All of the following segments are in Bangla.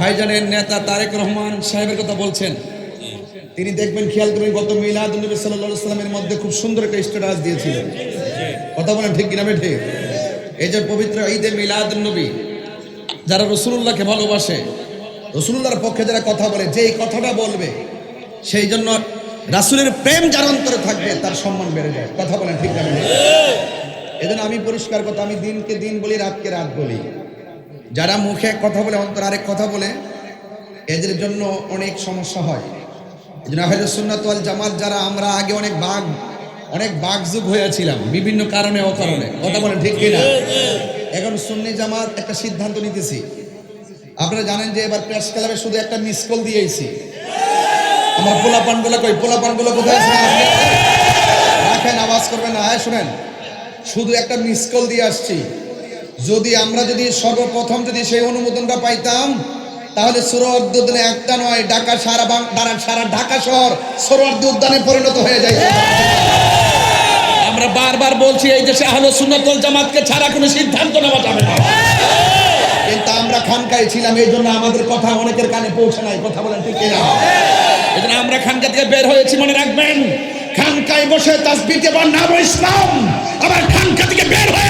ভাইজানের নেতা তারেক রহমান সাহেবের কথা বলছেন। তিনি দেখবেন খেয়াল করবেন গত মিলাদ নবী সাল্লাল্লাহু সাল্লামের মধ্যে খুব সুন্দর একটা স্ট্যাটাস দিয়েছিলেন। কথা বলেন ঠিক কিনা ঠিক এই যে পবিত্র ঈদে মিলাদ নবী, যারা রসুল্লাহকে ভালোবাসে রসুল্লাহর পক্ষে যারা কথা বলে, যে এই কথাটা বলবে, সেই জন্য রাসুলের প্রেম যার অন্তরে থাকবে, তার সম্মান বেড়ে যায়। কথা বলেন ঠিক না এই আমি পরিষ্কার কথা, আমি দিনকে দিন বলি, রাতকে রাত বলি। যারা মুখে এক কথা বলে অন্তর আরেক কথা বলে, এদের জন্য অনেক সমস্যা হয়। এই জন্য ওয়াল জামাত যারা, আমরা আগে অনেক বাঘ, অনেক বাঘযুগ হয়েছিলাম, বিভিন্ন কারণে অকারণে কথা বলেন ঠিক কিনা? এখন সুন্নি জামাত একটা সিদ্ধান্ত নিতেছি। আপনারা জানেন যে এবার প্রেস ক্লাবে শুধু একটা মিস কল দিয়েছি। আমার পোলা পানগুলো কই? পোলা পানগুলো কোথায় আছে? রাখেন, আওয়াজ করবেন না। হ্যাঁ শুনেন। শুধু একটা মিস কল দিয়ে আসছি। যদি আমরা যদি সর্বপ্রথম যদি সেই অনুমোদনটা পাইতাম তাহলে সুরওয়ার্দী উদ্যানে একটা নয় ঢাকা সারা বাং সারা ঢাকা শহর সুরওয়ার্দী উদ্যানে পরিণত হয়ে যায়। আমরা বারবার বলছি এই দেশে আহলে সুন্নাতুল জামাতকে ছাড়া কোনো সিদ্ধান্ত নেওয়া যাবে না। কিন্তু আমরা খানকায় ছিলাম এই জন্য আমাদের কথা অনেকের কানে পৌঁছে নাই কথা বলেন ঠিক কিনা? এই জন্য আমরা খানকা থেকে বের হয়েছি মনে রাখবেন খানকায় বসে তাসবিতে বা নাম ইসলাম আবার খানকা থেকে বের হয়ে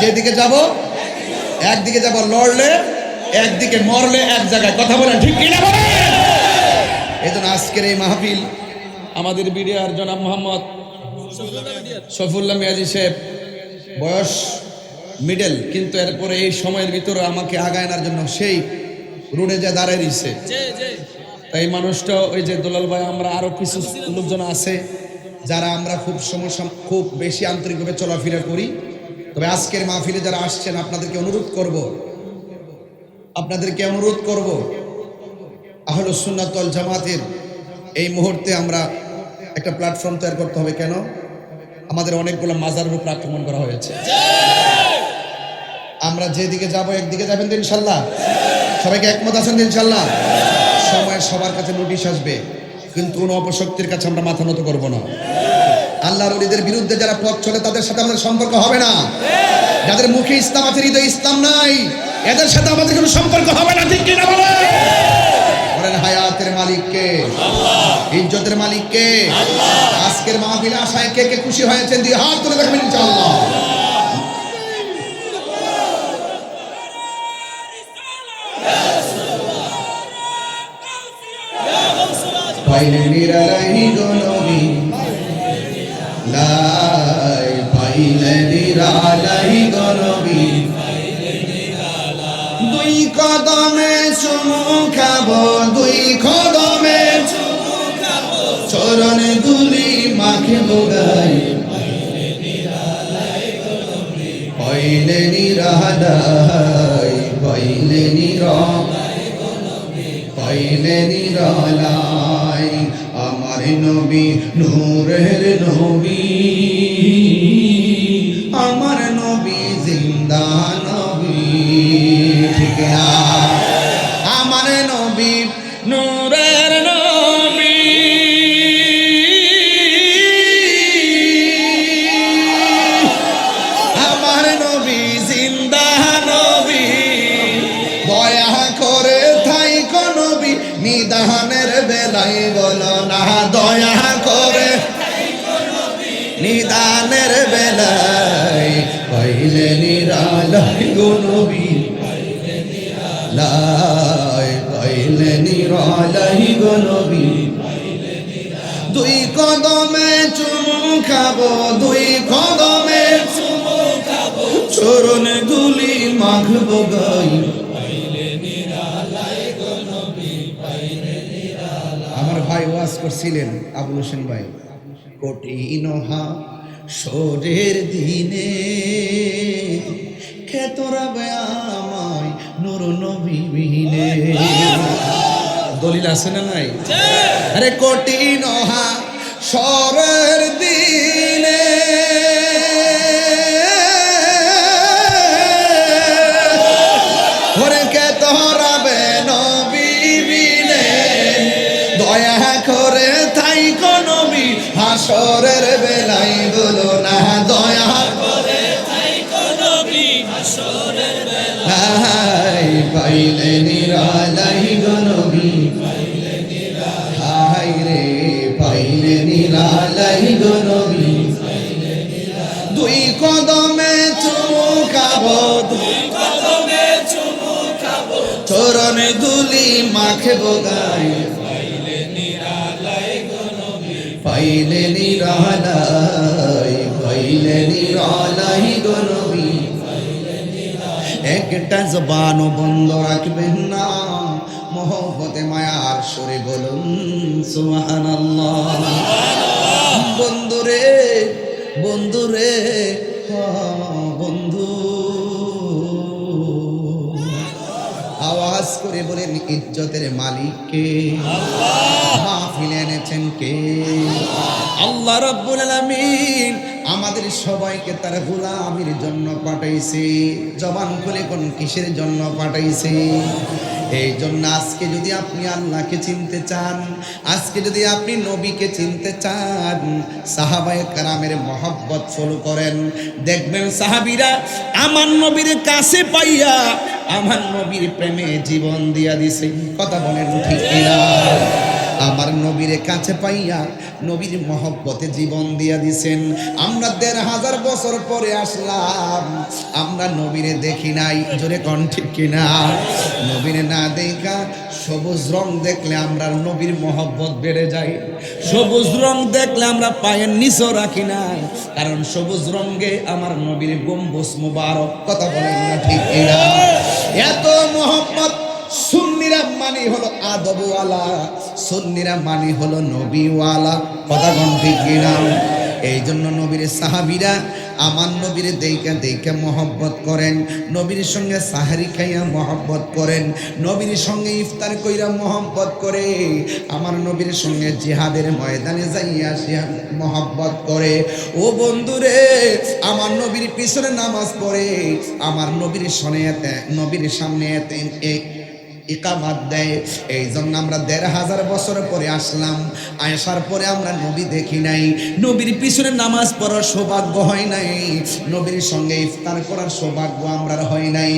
যেদিকে যাব, একদিকে যাব লড়লে, একদিকে মরলে এক জায়গায়। কথা বলেন, ঠিক কিনা বলেন? এই জন্য আজকের এই মাহফিল আমাদের বিডিআর জনাব মোহাম্মদ সফুল্লাহ মিয়াজি সাহেব। বয়স মিডল কিন্তু এরপরে এই সময়ের ভিতরে আমাকে আগায় আনার জন্য সেই রোডে যা দাঁড়ায় দিচ্ছে তাই মানুষটা, ওই যে দোলাল ভাই, আমরা আরও কিছু লোকজন আছে, যারা আমরা খুব সমস্যা খুব বেশি আন্তরিকভাবে চলাফেরা করি। তবে আজকের মাহফিলে যারা আসছেন, আপনাদেরকে অনুরোধ করব। আপনাদেরকে অনুরোধ করব, আহল সুন্নাতল জামাতের এই মুহূর্তে আমরা একটা প্ল্যাটফর্ম তৈরি করতে হবে। কেন? আমাদের অনেকগুলো মাজারের উপর আক্রমণ করা হয়েছে। আমরা যেদিকে যাব, একদিকে যাবেন ইনশাল্লাহ? সবাইকে একমত আছেন ইনশাল্লাহ? সময় সবার কাছে নোটিশ আসবে, কিন্তু কোনো অপশক্তির কাছে আমরা মাথা নত করব না। আল্লাহর ওলিদের বিরুদ্ধে যারা পথ চলে তাদের সাথে আমাদের সম্পর্ক হবে না। যাদের মুখে ইসলাম আছে হৃদয় ইসলাম নাই এদের সাথে আমাদের কোনো সম্পর্ক হবে না ঠিক কিনা বলে বলেন হায়াতের মালিককে ইজ্জতের মালিককে আজকের মাহফিলে আশায় কে কে খুশি হয়েছেন দিয়ে হাত তুলে দেখবেন ইনশাআল্লাহ। পাইলে নিরালাই নিরালাই গনবী দুই কদমে চুমু খাব, দুই কদমে চরণ দুলি মাখে বোগাই পাইলে নিরালাই, পাইলে নিরা পাইলে নিরালাই, আমার নবী, নূরের নবী। বেলায় বলো না, দয়া করে। নিদানের বেলায় পাইলে নিরালাই গো নবী লাই পাইলে নিরালাই গো নবী দুই কদমে চুমু খাব, দুই কদমে চুমু খাব। চরণ গুলি মাখবো গাই। ভাই ওয়াজ করছিলেন আবুল হোসেন ভাই। কঠিন সরের দিনে খেতরা আমায় নুর নবীনে বিনে দলিল আছে না নাই? আরে কঠিন হা সরের দিনে করে তাই নবী হাসরের বেলাই বলো না, দয়া করে হাই পাইলে নিরালাই গনবী হাই রে, পাইলে নিরালাই গনবী দুই কদমে চুমুকাবো দুই চরণ দুলি মাখব গাই পাইলে নিরালাই পাইলে নিরালাই গনবী একটা জবানও বন্ধ রাখবেন না। মোহব্বতে মায়ার সরে বলুন সুবহানাল্লাহ। বন্ধুরে বন্ধুরে হ্যাঁ, বন্ধু। আওয়াজ করে বলেন ইজ্জতের মালিককে মাহফিলে এনেছেন কে? আল্লাহ রাব্বুল আলামিন আমাদের সবাইকে তার গোলামির জন্য পাঠাইছে। জবান খুলে কোন কিসের জন্য পাঠাইছে? এই জন্য আজকে যদি আপনি আল্লাহকে চিনতে চান, আজকে যদি আপনি নবীকে চিনতে চান, সাহাবায়ে কারামের মহব্বত ফলো করেন। দেখবেন সাহাবীরা, আমার নবীর কাছে পাইয়া আমার নবীর প্রেমে জীবন দিয়া দিছে। কথা বলেন ঠিক কিনা? আমার নবীর কাছে পাইয়া নবীর মহব্বতে জীবন দিয়া দিছেন। আমরা দেড় হাজার বছর পরে আসলাম। আমরা নবীরে দেখি নাই। জোরে কন ঠিক কিনা? নবীরে না দেখা সবুজ রং দেখলে আমরা নবীর মহব্বত বেড়ে যায়। সবুজ রং দেখলে আমরা পায়ের নিচও রাখি না কারণ সবুজ রঙে আমার নবীর গম্বুজ মুবারক। কথা বলেন না ঠিক কিনা? এত মহব্বত সুন্নিরা মানি হলো আদবওয়ালা। সুন্নিরা মানি হলো নবীওয়ালা কথা এই জন্য নবীর সাহাবিরা আমার নবীর দেইকা দেইকা মহব্বত করেন, নবীর সঙ্গে সাহারি খাইয়া মহব্বত করেন, নবীর সঙ্গে ইফতার কইরা মহব্বত করে, আমার নবীর সঙ্গে জিহাদের ময়দানে যাইয়া সে মহব্বত করে। ও বন্ধুরে, আমার নবীর পিছনে নামাজ পড়ে, আমার নবীর সনে নবীর সামনে ইকামাত দেয়। এই জন্য আমরা দেড় হাজার বছর পরে আসলাম। আসার পরে আমরা নবী দেখি নাই। নবীর পিছনে নামাজ পড়ার সৌভাগ্য হয় নাই। নবীর সঙ্গে ইফতার করার সৌভাগ্য আমরা হয় নাই।